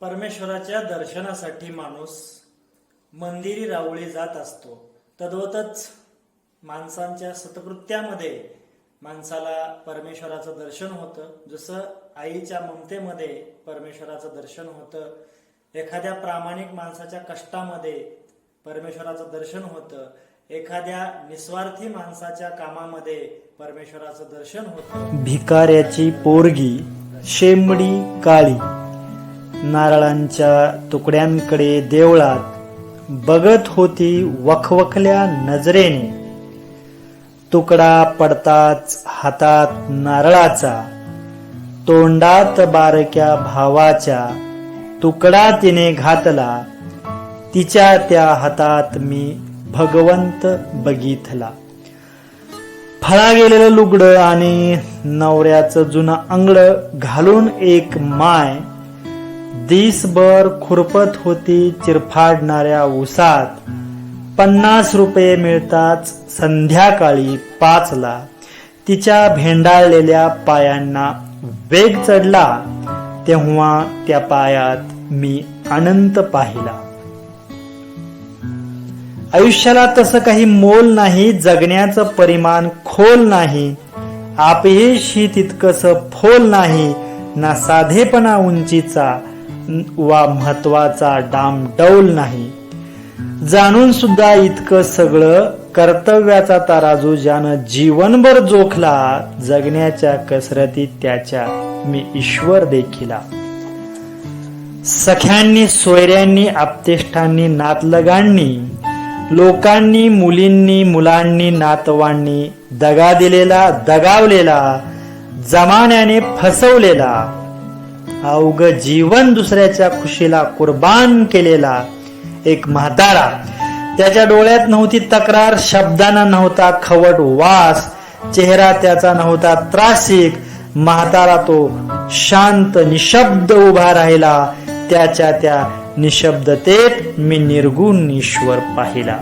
परमेश्वराच्या दर्शनासाठी माणूस मंदिरी रावळी जात असतो. तद्वतच माणसांच्या सतकृत्यामध्ये माणसाला परमेश्वराचं दर्शन होतं. जसं आईच्या ममतेमध्ये परमेश्वराचं दर्शन होतं. एखाद्या प्रामाणिक माणसाच्या कष्टामध्ये परमेश्वराचं दर्शन होतं. एखाद्या निस्वार्थी माणसाच्या कामामध्ये परमेश्वराचं दर्शन होतं. भिकाऱ्याची पोरगी शेंबडी काळी. नारळांच्या तुकड्यांकडे देवळात बघत होती वखवखल्या नजरेने. तुकडा पडताच हातात नारळाचा तोंडात बारक्या भावाच्या तुकडा तिने घातला. तिच्या त्या हातात मी भगवंत बघितला. फळा गेलेलं लुगडं आणि नवऱ्याचं जुनं अंगड घालून एक माय दिसभर खुरपत होती चिरफाडणाऱ्या उसात. पन्नास रुपये मिळताच संध्याकाळी पाचला तिच्या भेंडाळलेल्या पायांना वेग चढला. तेव्हा त्या पायात मी अनंत पाहिला. आयुष्याला तसं काही मोल नाही जगण्याचं परिमाण खोल नाही. आपही तितकस फोल नाही ना साधेपणा उंचीचा वा महत्त्वाचा डामडौल नाही. जाणून सुद्धा इतकं सगळं कर्तव्याचा तराजू ज्यानं जीवनभर जोखला जगण्याच्या कसरतीत त्याच्या मी ईश्वर देखिला. सख्यांनी सोयऱ्यांनी आपतेष्टांनी नातलगांनी लोकांनी मुलींनी मुलांनी नातवांनी दगा दिलेला दगावलेला जमान्याने फसवलेला अवघ जीवन दुसऱ्याच्या खुशीला कुर्बान केलेला एक म्हातारा. त्याच्या डोळ्यात नव्हती तक्रार शब्दांना नव्हता खवट वास चेहरा त्याचा नव्हता त्रासिक. म्हातारा तो शांत निशब्द उभा राहिला. त्याच्या त्या निशब्दतेत मी निर्गुण ईश्वर पाहिला.